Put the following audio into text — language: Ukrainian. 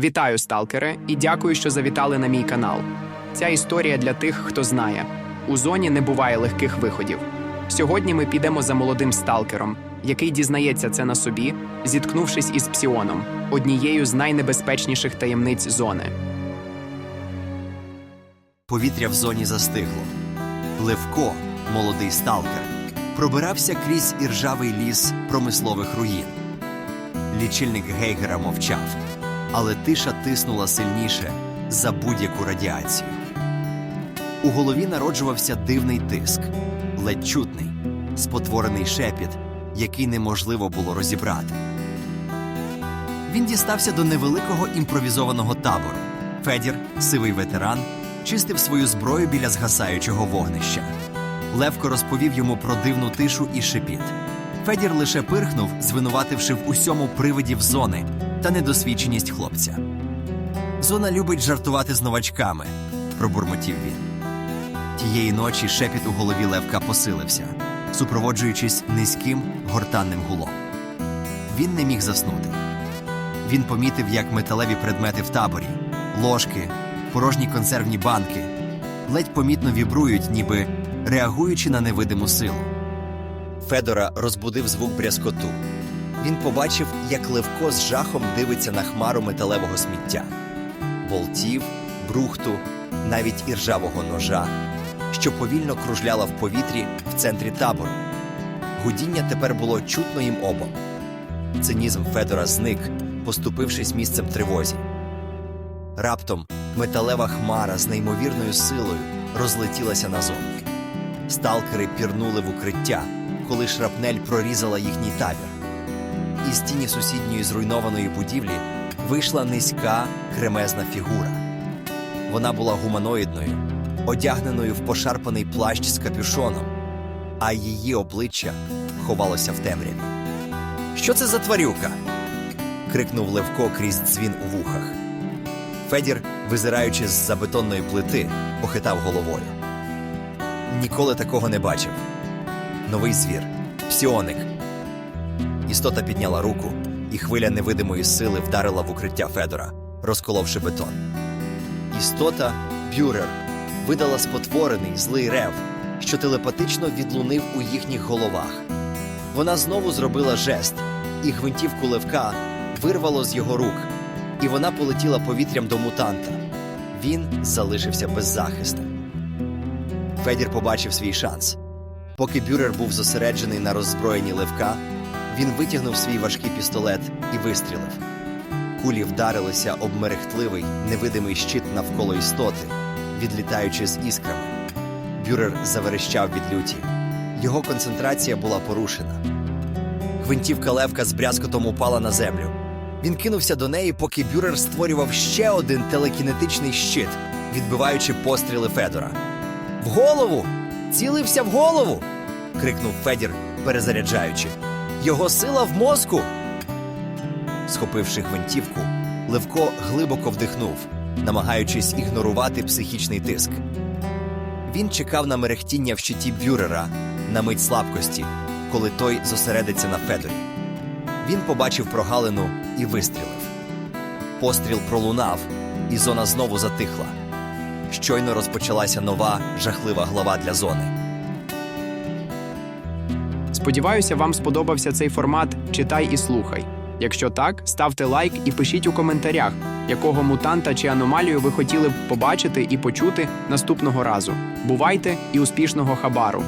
Вітаю, сталкери, і дякую, що завітали на мій канал. Ця історія для тих, хто знає. У зоні не буває легких виходів. Сьогодні ми підемо за молодим сталкером, який дізнається це на собі, зіткнувшись із псіоном, однією з найнебезпечніших таємниць зони. Повітря в зоні застигло. Левко, молодий сталкер, пробирався крізь іржавий ліс промислових руїн. Лічильник Гейгера мовчав, але тиша тиснула сильніше за будь-яку радіацію. У голові народжувався дивний тиск, ледь чутний, спотворений шепіт, який неможливо було розібрати. Він дістався до невеликого імпровізованого табору. Федір, сивий ветеран, чистив свою зброю біля згасаючого вогнища. Левко розповів йому про дивну тишу і шепіт. Федір лише пирхнув, звинувативши в усьому привидів зони та недосвідченість хлопця. Зона любить жартувати з новачками, пробурмотів він. Тієї ночі шепіт у голові Левка посилився, супроводжуючись низьким гортанним гулом. Він не міг заснути. Він помітив, як металеві предмети в таборі, ложки, порожні консервні банки, ледь помітно вібрують, ніби реагуючи на невидиму силу. Федора розбудив звук брязкоту. Він побачив, як Левко з жахом дивиться на хмару металевого сміття, болтів, брухту, навіть іржавого ножа, що повільно кружляла в повітрі в центрі табору. Гудіння тепер було чутно їм обом. Цинізм Федора зник, поступившись місцем тривозі. Раптом металева хмара з неймовірною силою розлетілася назовні. Сталкери пірнули в укриття, коли шрапнель прорізала їхній табір. Із тіні сусідньої зруйнованої будівлі вийшла низька кремезна фігура. Вона була гуманоїдною, одягненою в пошарпаний плащ з капюшоном, а її обличчя ховалося в темряві. Що це за тварюка? крикнув Левко крізь дзвін у вухах. Федір, визираючи з за бетонної плити, похитав головою. Ніколи такого не бачив. Новий звір, псіоник. Істота підняла руку, і хвиля невидимої сили вдарила в укриття Федора, розколовши бетон. Істота Бюрер видала спотворений злий рев, що телепатично відлунив у їхніх головах. Вона знову зробила жест, і гвинтівку левка вирвало з його рук, і вона полетіла повітрям до мутанта. Він залишився беззахисним. Федір побачив свій шанс. Поки Бюрер був зосереджений на роззброєнні левка, він витягнув свій важкий пістолет і вистрілив. Кулі вдарилися об мерехтливий, невидимий щит навколо істоти, відлітаючи з іскрами. Бюрер заверещав від люті. Його концентрація була порушена. Гвинтівка левка з брязкотом упала на землю. Він кинувся до неї, поки Бюрер створював ще один телекінетичний щит, відбиваючи постріли Федора. В голову! Цілився в голову! крикнув Федір, перезаряджаючи. Його сила в мозку. Схопивши гвинтівку, Левко глибоко вдихнув, намагаючись ігнорувати психічний тиск. Він чекав на мерехтіння в щиті Бюрера на мить слабкості, коли той зосередиться на Федорі. Він побачив прогалину і вистрілив. Постріл пролунав, і зона знову затихла. Щойно розпочалася нова жахлива глава для зони. Сподіваюся, вам сподобався цей формат Читай і слухай. Якщо так, ставте лайк і пишіть у коментарях, якого мутанта чи аномалію ви хотіли б побачити і почути наступного разу. Бувайте і успішного хабару!